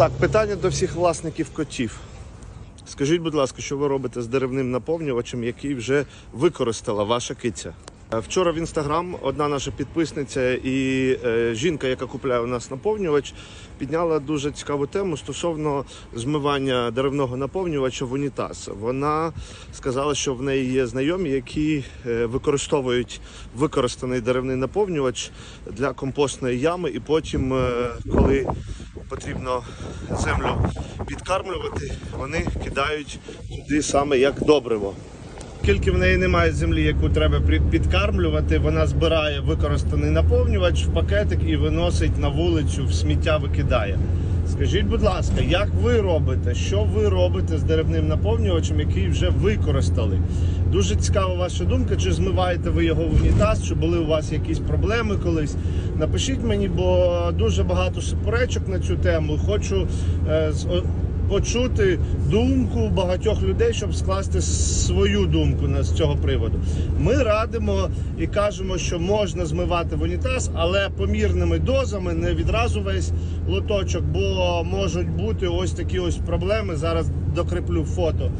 Так, питання до всіх власників котів. Скажіть, будь ласка, що ви робите з деревним наповнювачем, який вже використала ваша киця? Е, Вчора в інстаграм одна наша підписниця і е, жінка, яка купляє у нас наповнювач, підняла дуже цікаву тему стосовно змивання деревного наповнювача в унітаз. Вона сказала, що в неї є знайомі, які е, використовують використаний деревний наповнювач для компостної ями, і потім, е, коли потрібно землю підкармлювати, вони кидають туди саме як добриво. Оскільки в неї немає землі, яку треба підкармлювати, вона збирає використаний наповнювач в пакетик і виносить на вулицю, в сміття викидає. Скажіть, будь ласка, як ви робите? Що ви робите з деревним наповнювачем, який вже використали? Дуже цікава ваша думка, чи змиваєте ви його в унітаз, чи були у вас якісь проблеми колись? Напишіть мені, бо дуже багато суперечок на цю тему. Хочу е, з- почути думку багатьох людей, щоб скласти свою думку з цього приводу. Ми радимо і кажемо, що можна змивати в унітаз, але помірними дозами, не відразу весь лоточок, бо можуть бути ось такі ось проблеми. Зараз докріплю фото.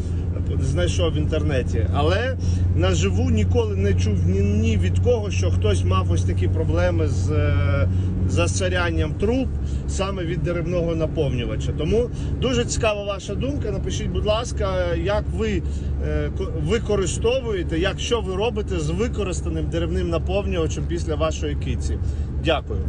Знайшов в інтернеті, але наживу ніколи не чув ні, ні від кого, що хтось мав ось такі проблеми з е, засорянням труб саме від деревного наповнювача. Тому дуже цікава ваша думка. Напишіть, будь ласка, як ви е, використовуєте, як що ви робите з використаним деревним наповнювачем після вашої киці. Дякую.